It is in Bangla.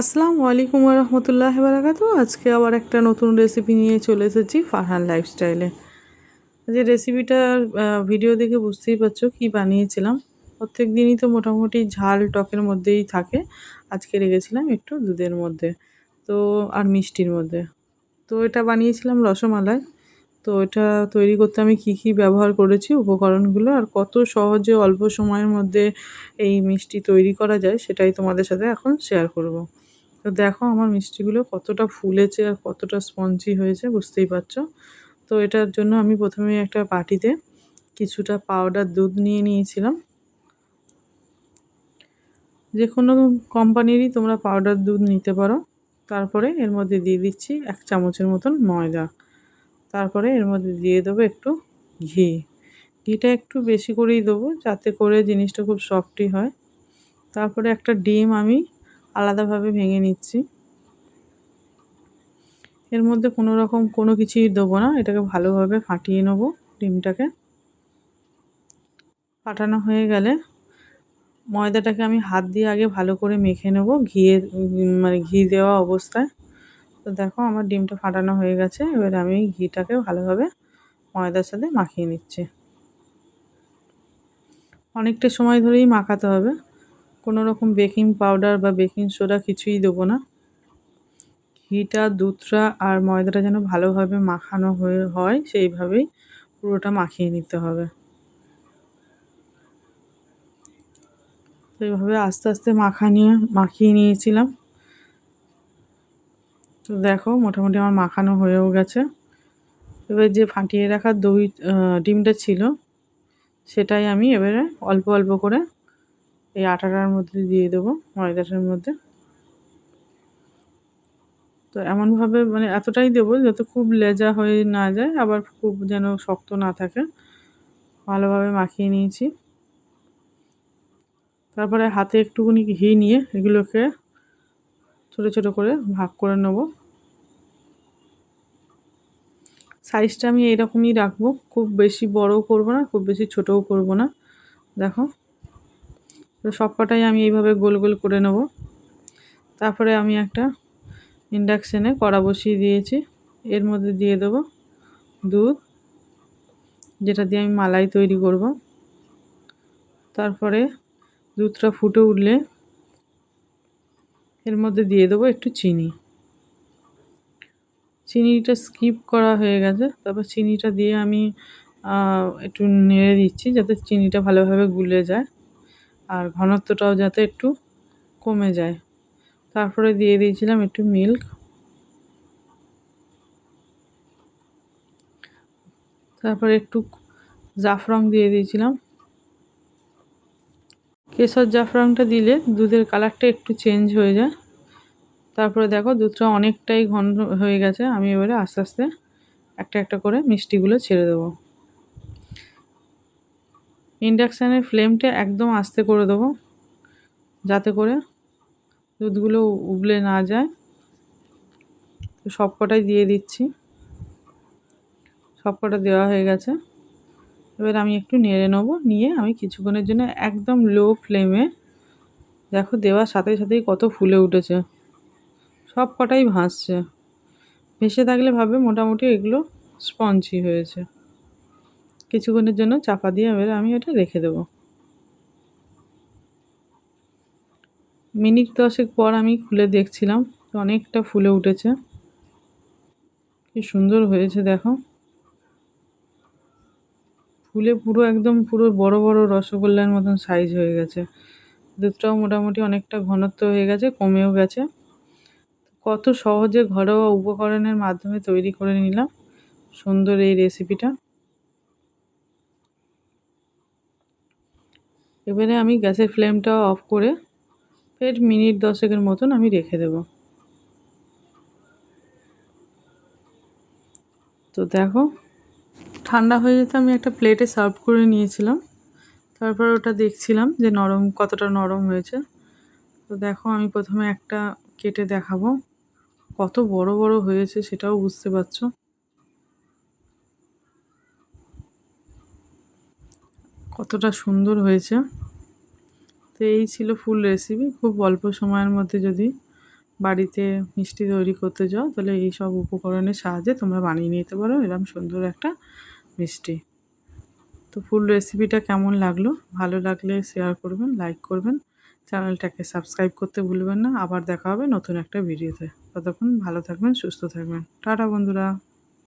আসসালামু আলাইকুম রহমতুল্লাহ বারাকাতু আজকে আবার একটা নতুন রেসিপি নিয়ে চলে এসেছি ফারহান লাইফস্টাইলে যে রেসিপিটার ভিডিও দেখে বুঝতেই পারছ কি বানিয়েছিলাম। প্রত্যেক দিনই তো মোটামুটি ঝাল টকের মধ্যেই থাকে। আজকে রেখেছিলাম একটু দুধের মধ্যে, তো, আর মিষ্টির মধ্যে। তো এটা বানিয়েছিলাম রসমালাই। তো এটা তৈরি করতে আমি কি কি ব্যবহার করেছি, উপকরণগুলো, আর কত সহজে অল্প সময়ের মধ্যে এই মিষ্টি তৈরি করা যায়, সেটাই তোমাদের সাথে এখন শেয়ার করব। তো দেখো আমার মিষ্টিগুলো কতটা ফুলেছে আর কতটা স্পঞ্জি হয়েছে, বুঝতেই পারছ? তো এটার জন্য আমি প্রথমে একটা বাটিতে কিছুটা পাউডার দুধ নিয়ে নিয়েছিলাম। যে কোনো কোম্পানিরই তোমরা পাউডার দুধ নিতে পারো। তারপরে এর মধ্যে দিয়ে দিচ্ছি এক চামচের মতন ময়দা। তারপরে এর মধ্যে দিয়ে দেবো একটু ঘি। ঘিটা একটু বেশি করেই দেবো যাতে করে জিনিসটা খুব সফটই হয়। তারপরে একটা ডিম আমি আলাদাভাবে ভেঙে নিচ্ছি। এর মধ্যে কোনো রকম কোনো কিছুই দেবো না। এটাকে ভালোভাবে ফাটিয়ে নেব ডিমটাকে। ফাটানো হয়ে গেলে ময়দাটাকে আমি হাত দিয়ে আগে ভালো করে মেখে নেব ঘিয়ে মানে ঘি দেওয়া অবস্থায়। তো দেখো আমার ডিমটা ফাটানো হয়ে গেছে। এবার আমি ঘিটাকে ভালোভাবে ময়দার সাথে মাখিয়ে নিচ্ছি। অনেকটা সময় ধরেই মাখাতে হবে। কোনো রকম বেকিং পাউডার বা বেকিং সোডা কিছুই দেবো না। ঘিটা, দুধটা আর ময়দাটা যেন ভালোভাবে মাখানো হয়ে, হয় সেইভাবেই পুরোটা মাখিয়ে নিতে হবে। তো এইভাবে আস্তে আস্তে মাখা নিয়ে, মাখিয়ে নিয়েছিলাম। তো দেখো মোটামুটি আমার মাখানো হয়েও গেছে। এবার যে ফাটিয়ে রাখা দই ডিমটা ছিল, সেটাই আমি এবারে অল্প অল্প করে এই আটাটার মধ্যে দিয়ে দেবো ময়দাটার মধ্যে। তো এমনভাবে মানে এতটাই দেবো যাতে খুব লেজা হয়ে না যায়, আবার খুব যেন শক্ত না থাকে। ভালোভাবে মাখিয়ে নিয়েছি। তারপরে হাতে একটুখানি ঘি নিয়ে এগুলোকে ছোটো ছোটো করে ভাগ করে নেব। সাইজটা আমি এরকমই রাখব, খুব বেশি বড়ও করব না, খুব বেশি ছোটও করব না। দেখো তো সব কটাই আমি এইভাবে গোল গোল করে নেব। তারপরে আমি একটা ইন্ডাকশানে কড়া বসিয়ে দিয়েছি। এর মধ্যে দিয়ে দেবো দুধ, যেটা দিয়ে আমি মালাই তৈরি করব। তারপরে দুধটা ফুটে উঠলে এর মধ্যে দিয়ে দেবো একটু চিনি। চিনিটা স্কিপ করা হয়ে গেছে। তারপর চিনিটা দিয়ে আমি একটু নেড়ে দিচ্ছি যাতে চিনিটা ভালোভাবে গুলে যায়। আর ঘনত্বটাও যাতে একটু কমে যায়। তারপরে দিয়ে দিয়েছিলাম একটু মিল্ক। তারপরে একটু জাফরং দিয়ে দিয়েছিলাম। কেশর জাফরানটা দিলে দুধের কালারটা একটু চেঞ্জ হয়ে যায়। তারপরে দেখো দুধটা অনেকটাই ঘন হয়ে গেছে। আমি এবারে আস্তে আস্তে একটা একটা করে মিষ্টিগুলো ছেড়ে দেবো। ইন্ডাকশানের ফ্লেমটা একদম আস্তে করে দেবো, যাতে করে দুধগুলো উবলে না যায়। তো সব কটাই দিয়ে দিচ্ছি। সব কটা দেওয়া হয়ে গেছে। এবার আমি একটু নেড়ে নেব, নিয়ে আমি কিছুক্ষণের জন্য একদম লো ফ্লেমে, দেখো দেওয়ার সাথে সাথেই কত ফুলে উঠেছে। সব কটাই ভাসছে। ভেসে থাকলে ভাবে মোটামুটি এগুলো স্পঞ্জি হয়েছে। কিছুক্ষণের জন্য চাপা দিয়ে এবার আমি এটা রেখে দেবো। মিনিট দশেক পর আমি খুলে দেখছিলাম, অনেকটা ফুলে উঠেছে। কি সুন্দর হয়েছে, দেখো। ফুলে পুরো একদম পুরো বড় বড় রসগোল্লার মতন সাইজ হয়ে গেছে। দুধটাও মোটামুটি অনেকটা ঘনত্ব হয়ে গেছে, কমেও গেছে। কত সহজে ঘরোয়া উপকরণের মাধ্যমে তৈরি করে নিলাম। সুন্দর এই রেসিপিটা এবারে আমি গ্যাসের ফ্লেমটা অফ করে ফের মিনিট দশেকের মতন আমি রেখে দেব। তো দেখো, ঠান্ডা হয়ে যেতে আমি একটা প্লেটে সার্ভ করে নিয়েছিলাম। তারপর ওটা দেখছিলাম যে নরম, কতটা নরম হয়েছে। তো দেখো, আমি প্রথমে একটা কেটে দেখাবো। কত বড় বড় হয়েছে সেটাও বুঝতে পারছ। কতটা সুন্দর হয়েছে। তো এই ছিল ফুল রেসিপি খুব অল্প সময়ের মধ্যে যদি বাড়িতে মিষ্টি তৈরি করতে যাও, তাহলে এই সব উপকরণের সাহায্যে তোমরা বানিয়ে নিতে পারো এরকম সুন্দর একটা মিষ্টি। তো ফুল রেসিপিটা কেমন লাগল? ভালো লাগলে শেয়ার করবেন লাইক করবেন। চ্যানেলটাকে সাবস্ক্রাইব করতে ভুলবেন না। আবার দেখা হবে নতুন একটা ভিডিওতে ততক্ষণ ভালো থাকবেন, সুস্থ থাকবেন। টাটা বন্ধুরা।